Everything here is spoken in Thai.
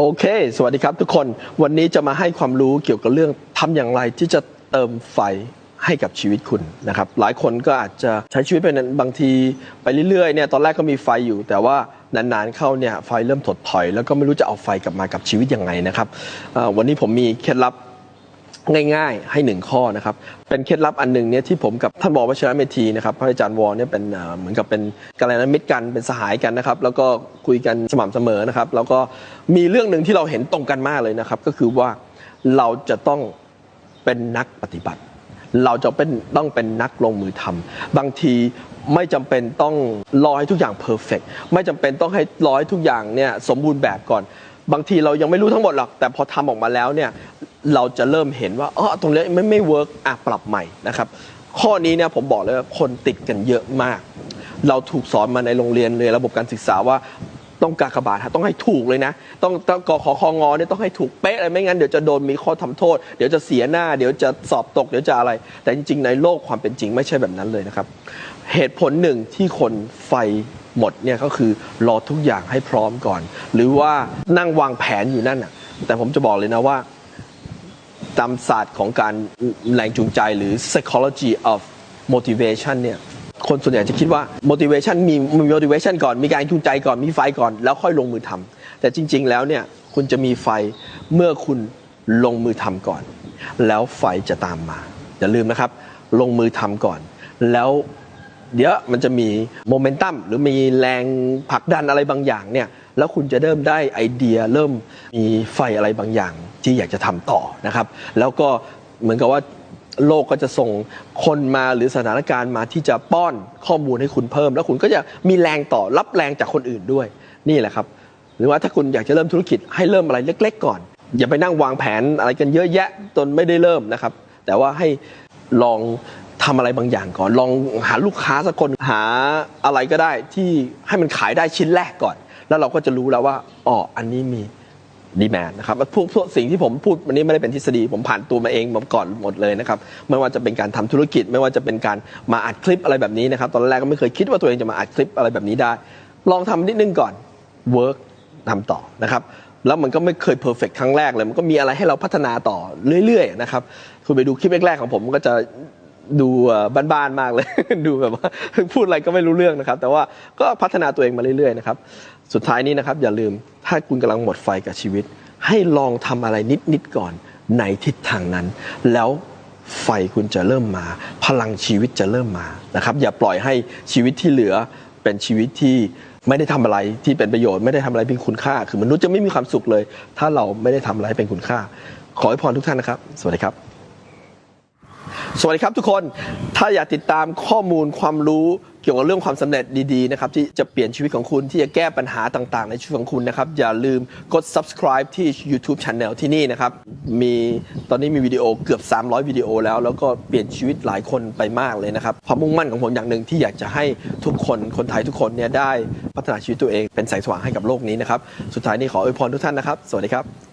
โอเค สวัสดีครับทุกคน วันนี้จะมาให้ความรู้เกี่ยวกับเรื่องทำอย่างไรที่จะเติมไฟให้กับชีวิตคุณนะครับ หลายคนก็อาจจะใช้ชีวิตไปนั้นบางทีไปเรื่อยๆเนี่ยตอนแรกก็มีไฟอยู่ แต่ว่านานๆเข้าเนี่ยไฟเริ่มถดถอย แล้วก็ไม่รู้จะเอาไฟกลับมากับชีวิตยังไงนะครับวันนี้ผมมีเคล็ดลับ ง่ายๆ ให้หนึ่งข้อนะครับ เป็นเคล็ดลับอันหนึ่งเนี่ยที่ผมกับท่านบอกวชิระเมธีนะครับพระอาจารย์วอเนี่ยเป็นเหมือนกับเป็นกัลยาณมิตรกันเป็นสหายกันนะครับ แล้วก็คุยกันสม่ำเสมอนะครับ แล้วก็มีเรื่องหนึ่งที่เราเห็นตรงกันมากเลยนะครับ ก็คือว่าเราจะต้องเป็นนักปฏิบัติ เราจะเป็นต้องเป็นนักลงมือทำบางทีไม่จำเป็นต้องรอให้ทุกอย่างเพอร์เฟกไม่จำเป็นต้องให้รอให้ทุกอย่างเนี่ยสมบูรณ์แบบก่อน บางทีเรายังไม่รู้ทั้งหมดหรอกแต่พอทำออกมาแล้วเนี่ย เราจะเริ่มเห็นว่าอ๋อตรงนี้ไม่ไม่เวิร์กอะปรับใหม่นะครับ ข้อนี้เนี่ยผมบอกเลยว่าคนติดกันเยอะมาก เราถูกสอนมาในโรงเรียนเลยระบบการศึกษาว่าต้องกากบาทต้องให้ถูกเลยนะ ต้องต้องกขอคองอเนี่ยต้องให้ถูกเป๊ะเลยไม่งั้นเดี๋ยวจะโดนมีข้อทำโทษ เดี๋ยวจะเสียหน้า เดี๋ยวจะสอบตก เดี๋ยวจะอะไร แต่จริงๆ ในโลกความเป็นจริงไม่ใช่แบบนั้นเลยนะครับ เหตุผลหนึ่งที่คนไฟหมดเนี่ยก็คือรอทุกอย่างให้พร้อมก่อน หรือว่านั่งวางแผนอยู่นั่นน่ะแต่ผมจะบอกเลยนะว่า ตามศาสตร์ของการแรงจูงใจหรือ psychology of motivation เนี่ยคนส่วนใหญ่จะคิดว่า motivation มีมี motivation ก่อนมีการจูงใจก่อนมีไฟก่อน แล้วค่อยลงมือทำแต่จริง ๆ แล้วเนี่ยคุณจะมีไฟเมื่อคุณลงมือทำก่อน แล้วไฟจะตามมา อย่าลืมนะครับ ลงมือทำก่อน แล้วเดี๋ยวมันจะมีโมเมนตัมหรือมีแรงผลักดันอะไรบางอย่างเนี่ยแล้วคุณจะเริ่มได้ไอเดียเริ่มมีไฟอะไรบางอย่าง ที่อยากจะทำต่อนะครับ แล้วก็เหมือนกับว่าโลกก็จะส่งคนมาหรือสถานการณ์มาที่จะป้อนข้อมูลให้คุณเพิ่ม แล้วคุณก็จะมีแรงต่อรับแรงจากคนอื่นด้วย นี่แหละครับ หรือว่าถ้าคุณอยากจะเริ่มธุรกิจให้เริ่มอะไรเล็ก ๆ ก่อน อย่าไปนั่งวางแผนอะไรกันเยอะแยะจนไม่ได้เริ่มนะครับ แต่ว่าให้ลองทำอะไรบางอย่างก่อน ลองหาลูกค้าสักคนหาอะไรก็ได้ที่ให้มันขายได้ชิ้นแรกก่อน แล้วเราก็จะรู้แล้วว่าอ๋ออันนี้มี ดีแมนนะครับพวกพวกสิ่งที่ผมพูดวันนี้ไม่ได้เป็นทฤษฎีผมผ่านตัวมาเองมาก่อนหมดเลยนะครับไม่ว่าจะเป็นการทำธุรกิจ ไม่ว่าจะเป็นการมาอัดคลิปอะไรแบบนี้นะครับตอนแรกก็ไม่เคยคิดว่าตัวเองจะมาอัดคลิปอะไรแบบนี้ได้ ลองทำนิดนึงก่อนเวิร์กทำต่อนะครับแล้วมันก็ไม่เคยเพอร์เฟกครั้งแรกเลย มันก็มีอะไรให้เราพัฒนาต่อเรื่อยๆนะครับ คุณไปดูคลิปแรกๆของผมก็จะ ดูบ้านๆมากเลย ดูแบบว่าพูดอะไรก็ไม่รู้เรื่องนะครับ แต่ว่าก็พัฒนาตัวเองมาเรื่อยๆนะครับ สุดท้ายนี้นะครับ อย่าลืมถ้าคุณกำลังหมดไฟกับชีวิต ให้ลองทำอะไรนิดๆก่อนในทิศทางนั้น แล้วไฟคุณจะเริ่มมา พลังชีวิตจะเริ่มมานะครับ อย่าปล่อยให้ชีวิตที่เหลือเป็นชีวิตที่ไม่ได้ทำอะไรที่เป็นประโยชน์ไม่ได้ทำอะไรเป็นคุณค่า คือมนุษย์จะไม่มีความสุขเลย ถ้าเราไม่ได้ทำอะไรเป็นคุณค่า ขอให้พรทุกท่านนะครับ สวัสดีครับ สวัสดีครับทุกคน ถ้าอยากติดตามข้อมูลความรู้เกี่ยวกับเรื่องความสำเร็จดีๆนะครับที่จะเปลี่ยนชีวิตของคุณที่จะแก้ปัญหาต่างๆ ในชีวิตของคุณนะครับอย่าลืมกด subscribe ที่ YouTube Channel ที่นี่นะครับมีตอนนี้มีวิดีโอเกือบ 300 วิดีโอแล้ว แล้วก็เปลี่ยนชีวิตหลายคนไปมากเลยนะครับความมุ่งมั่นของผมอย่างหนึ่งที่อยากจะให้ทุกคนคนไทยทุกคนเนี่ยได้พัฒนาชีวิตตัวเองเป็นแสงสว่างให้กับโลกนี้นะครับสุดท้ายนี้ขออวยพรทุกท่านนะครับ สวัสดีครับ